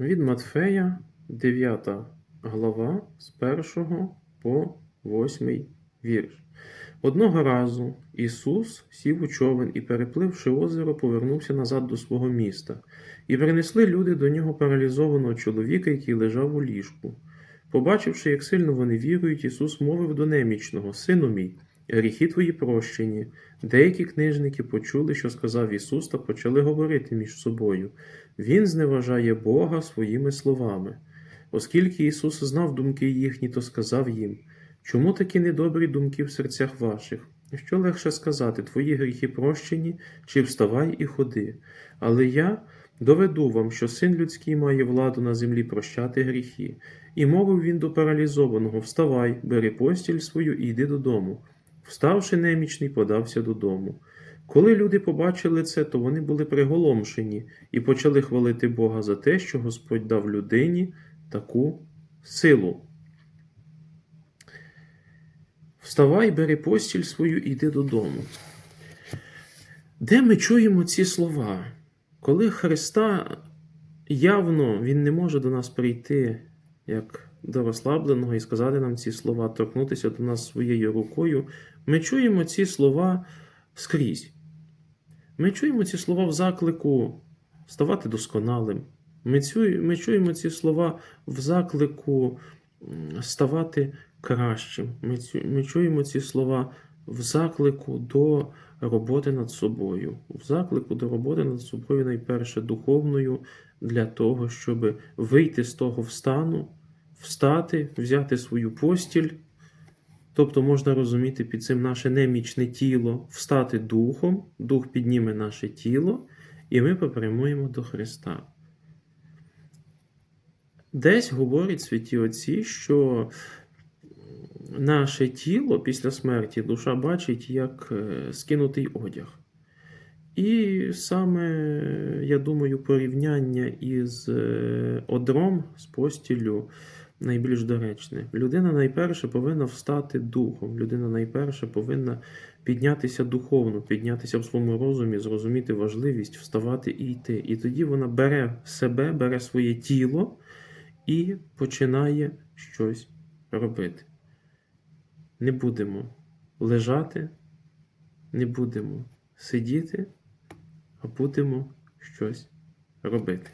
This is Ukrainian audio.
Від Матфея, 9 глава, з 1 по 8 вірш. Одного разу Ісус сів у човен і, перепливши озеро, повернувся назад до свого міста. І принесли люди до нього паралізованого чоловіка, який лежав у ліжку. Побачивши, як сильно вони вірують, Ісус мовив до немічного: Сину мій, гріхи твої прощені. Деякі книжники почули, що сказав Ісус, та почали говорити між собою. Він зневажає Бога своїми словами. Оскільки Ісус знав думки їхні, то сказав їм: Чому такі недобрі думки в серцях ваших? Що легше сказати, твої гріхи прощені, чи вставай і ходи. Але я доведу вам, що син людський має владу на землі прощати гріхи. І мовив він до паралізованого: Вставай, бери постіль свою і йди додому. Вставши немічний, подався додому. Коли люди побачили це, то вони були приголомшені і почали хвалити Бога за те, що Господь дав людині таку силу. Вставай, бери постіль свою і йди додому. Де ми чуємо ці слова? Коли Христа явно Він не може до нас прийти як до розслабленого і сказати нам ці слова, торкнутися до нас своєю рукою, ми чуємо ці слова скрізь. Ми чуємо ці слова в заклику ставати досконалим. Ми, ми чуємо ці слова в заклику ставати кращим. Ми, ми чуємо ці слова в заклику до роботи над собою, в заклику до роботи над собою найперше духовною для того, щоб вийти з того встану, встати, взяти свою постіль. Тобто можна розуміти під цим наше немічне тіло, встати духом, дух підніме наше тіло, і ми попрямуємо до Христа. Десь говорять святі отці, що наше тіло після смерті душа бачить як е, скинутий одяг. І саме, я думаю, порівняння із е, одром, з постіллю найбільш доречне. Людина найперше повинна встати духом. Людина найперше повинна піднятися духовно, піднятися в своєму розумі, зрозуміти важливість вставати і йти. І тоді вона бере себе, бере своє тіло і починає щось робити. Не будемо лежати, не будемо сидіти, а будемо щось робити.